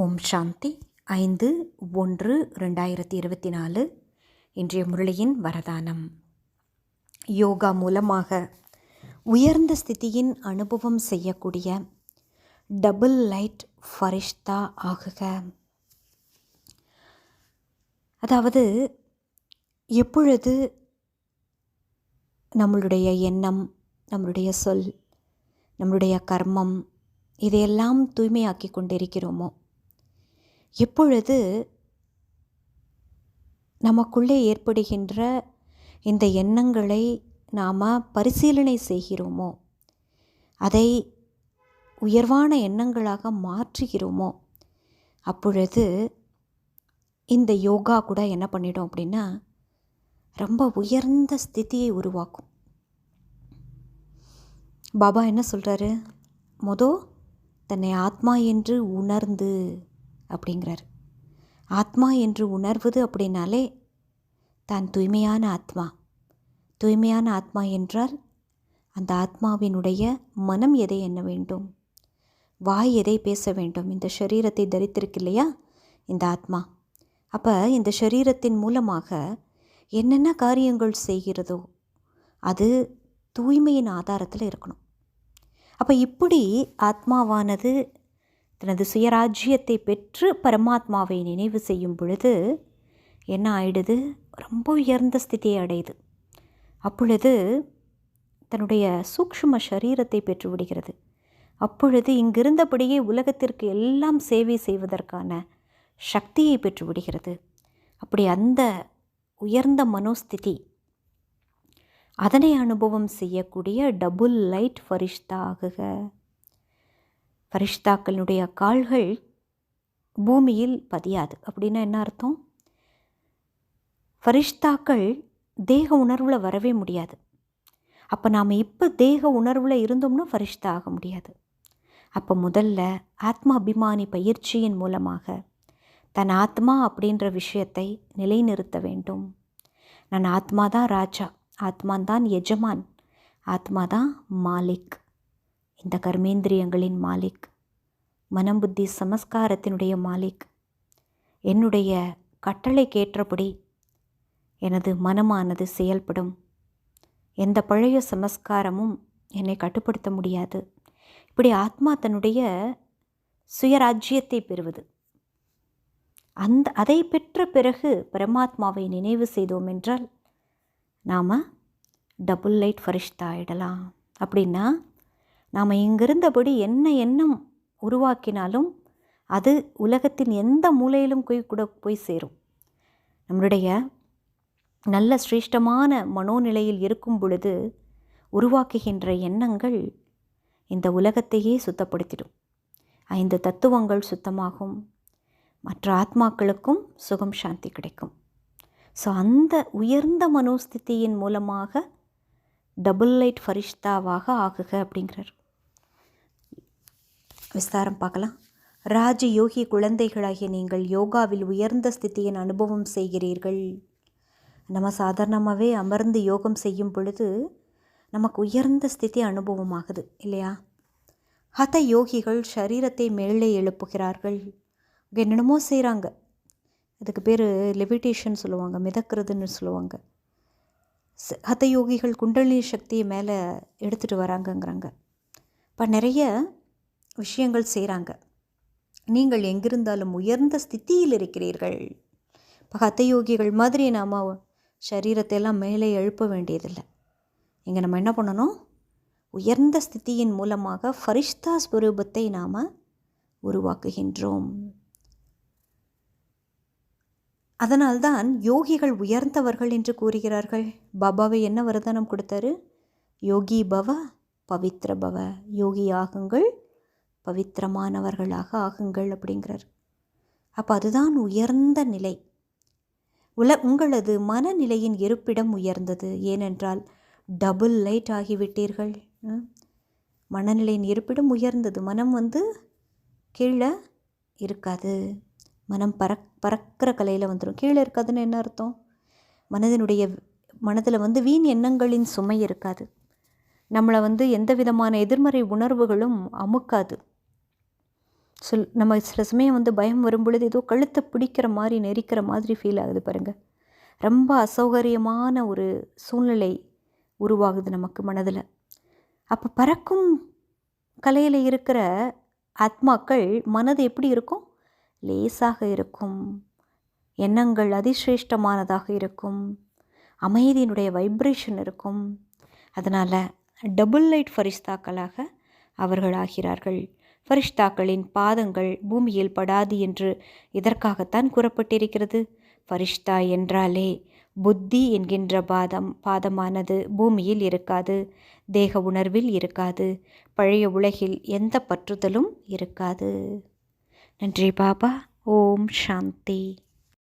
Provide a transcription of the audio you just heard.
ஓம் சாந்தி. ஐந்து ஒன்று ரெண்டாயிரத்தி இருபத்தி நாலு இன்றைய முரளியின் வரதானம். யோகா மூலமாக உயர்ந்த ஸ்திதியின் அனுபவம் செய்யக்கூடிய டபுள் லைட் ஃபரிஷ்தா ஆகுக. அதாவது எப்பொழுது நம்மளுடைய எண்ணம் நம்மளுடைய சொல் நம்மளுடைய கர்மம் இதையெல்லாம் தூய்மையாக்கி கொண்டிருக்கிறோமோ எப்பொழுது நமக்குள்ளே ஏற்படுகின்ற இந்த எண்ணங்களை நாம் பரிசீலனை செய்கிறோமோ? அதை உயர்வான எண்ணங்களாக மாற்றுகிறோமோ? அப்பொழுது இந்த யோகா கூட என்ன பண்ணிடும் அப்படின்னா ரொம்ப உயர்ந்த ஸ்திதியை உருவாக்கும். பாபா என்ன சொல்கிறாரு மொதல் தன்னை ஆத்மா என்று உணர்ந்து அப்படிங்கிறார். ஆத்மா என்று உணர்வது அப்படின்னாலே தான் தூய்மையான ஆத்மா. தூய்மையான ஆத்மா என்றால் அந்த ஆத்மாவினுடைய மனம் எதை எண்ண வேண்டும்? வாய் எதை பேச வேண்டும்? இந்த சரீரத்தை தரித்திருக்கு இல்லையா? இந்த ஆத்மா. அப்போ இந்த சரீரத்தின் மூலமாக என்னென்ன காரியங்கள் செய்கிறதோ அது தூய்மையின் ஆதாரத்தில் இருக்கணும். அப்போ இப்படி ஆத்மாவானது தனது சுயராஜ்யத்தை பெற்று பரமாத்மாவை நினைவு செய்யும் பொழுது என்ன ஆயிடுது? ரொம்ப உயர்ந்த ஸ்திதியை அடையுது. அப்பொழுது தன்னுடைய சூக்ஷ்ம சரீரத்தை பெற்று விடுகிறது. அப்பொழுது இங்கிருந்தபடியே உலகத்திற்கு எல்லாம் சேவை செய்வதற்கான சக்தியை பெற்று விடுகிறது. அப்படி அந்த உயர்ந்த மனோஸ்திதி அதனை அனுபவம் செய்யக்கூடிய டபுள் லைட் ஃபரிஷ்தா ஆகுக. ஃபரிஷ்தாக்களினுடைய கால்கள் பூமியில் பதியாது. அப்படின்னா என்ன அர்த்தம்? ஃபரிஷ்தாக்கள் தேக உணர்வில் வரவே முடியாது. அப்போ நாம் இப்போ தேக உணர்வில் இருந்தோம்னா ஃபரிஷ்தா ஆக முடியாது. அப்போ முதல்ல ஆத்மா அபிமானி பயிற்சியின் மூலமாக தன் ஆத்மா அப்படின்ற விஷயத்தை நிலைநிறுத்த வேண்டும். நான் ஆத்மா தான் ராஜா ஆத்மான் தான் எஜமான் ஆத்மா தான் மாலிக். இந்த கர்மேந்திரியங்களின் மாலிக். மனம் புத்தி சமஸ்காரத்தினுடைய மாலிக். என்னுடைய கட்டளைக்கேற்றபடி எனது மனமானது செயல்படும். எந்த பழைய சமஸ்காரமும் என்னை கட்டுப்படுத்த முடியாது. இப்படி ஆத்மா தன்னுடைய சுயராஜ்யத்தை பெறுவது. அந்த அதை பெற்ற பிறகு பரமாத்மாவை நினைவு செய்தோம் என்றால் நாம் டபுள் லைட் ஃபரிஷ்தா ஆகிடலாம் அப்படின்னா நாம் இங்கிருந்தபடி என்ன எண்ணம் உருவாக்கினாலும் அது உலகத்தின் எந்த மூலையிலும் போய் கூட போய் சேரும். நம்மளுடைய நல்ல சிரேஷ்டமான மனோநிலையில் இருக்கும் பொழுது உருவாக்குகின்ற எண்ணங்கள் இந்த உலகத்தையே சுத்தப்படுத்திடும். ஐந்து தத்துவங்கள் சுத்தமாகும். மற்ற ஆத்மாக்களுக்கும் சுகம் சாந்தி கிடைக்கும். ஸோ அந்த உயர்ந்த மனோஸ்திதியின் மூலமாக டபுள் லைட் ஃபரிஷ்தாவாக ஆகுக அப்படிங்கிறார். விஸ்தாரம் பார்க்கலாம். ராஜ யோகி குழந்தைகளாகிய நீங்கள் யோகாவில் உயர்ந்த ஸ்தித்தியின் அனுபவம் செய்கிறீர்கள். நம்ம சாதாரணமாகவே அமர்ந்து யோகம் செய்யும் பொழுது நமக்கு உயர்ந்த ஸ்திதி அனுபவமாகுது இல்லையா? ஹத யோகிகள் சரீரத்தை மேலே எழுப்புகிறார்கள். என்னென்னமோ செய்கிறாங்க அதுக்கு பேர் லெவிடேஷன் சொல்லுவாங்க மிதக்கிறதுன்னு சொல்லுவாங்க. ஹத யோகிகள் குண்டலினி சக்தியை மேலே எடுத்துகிட்டு வராங்கங்கிறாங்க. இப்போ நிறைய விஷயங்கள் செய்கிறாங்க நீங்கள் எங்கிருந்தாலும் உயர்ந்த ஸ்தித்தியில் இருக்கிறீர்கள். இப்போ ஹத்த யோகிகள் மாதிரி நாம் சரீரத்தை எல்லாம் மேலே எழுப்ப வேண்டியதில்லை. இங்கே நம்ம என்ன பண்ணணும்? உயர்ந்த ஸ்திதியின் மூலமாக ஃபரிஷ்தா ஸ்வரூபத்தை நாம் உருவாக்குகின்றோம். அதனால்தான் யோகிகள் உயர்ந்தவர்கள் என்று கூறுகிறார்கள். பாபாவை என்ன வரதானம் கொடுத்தாரு? யோகி பவ பவித்ர பவ. யோகி ஆகுங்கள். பவித்திரமானவர்களாக ஆகுங்கள் அப்படிங்கிறார். அப்போ அதுதான் உயர்ந்த நிலை. உல உங்களது மனநிலையின் இருப்பிடம் உயர்ந்தது. ஏனென்றால் டபுள் லைட் ஆகிவிட்டீர்கள். மனநிலையின் இருப்பிடம் உயர்ந்தது. மனம் வந்து கீழே இருக்காது. மனம் பறக் பறக்கிற கலையில் வந்துடும் கீழே இருக்காதுன்னு என்ன அர்த்தம்? மனதினுடைய மனதில் வந்து வீண் எண்ணங்களின் சுமை இருக்காது. நம்மளை வந்து எந்த விதமான எதிர்மறை உணர்வுகளும் அமுக்காது. சொல் நம்ம சில சமயம் வந்து பயம் வரும் பொழுது ஏதோ கழுத்தை பிடிக்கிற மாதிரி நெரிக்கிற மாதிரி ஃபீல் ஆகுது பாருங்கள் ரொம்ப அசௌகரியமான ஒரு சூழ்நிலை உருவாகுது நமக்கு மனதில். அப்போ பறக்கும் கலையில் இருக்கிற ஆத்மாக்கள் மனது எப்படி இருக்கும்? லேசாக இருக்கும். எண்ணங்கள் அதிசிரேஷ்டமானதாக இருக்கும். அமைதியினுடைய வைப்ரேஷன் இருக்கும். அதனால் டபுள் லைட் ஃபரிஷ்தாக்களாக அவர்கள் ஆகிறார்கள். ஃபரிஷ்தாக்களின் பாதங்கள் பூமியில் படாது என்று இதற்காகத்தான் கூறப்பட்டிருக்கிறது? ஃபரிஷ்தா என்றாலே புத்தி என்கின்ற பாதம் பாதமானது பூமியில் இருக்காது தேக உணர்வில் இருக்காது பழைய உலகில் எந்த பற்றுதலும் இருக்காது. நன்றி பாபா. ஓம் சாந்தி.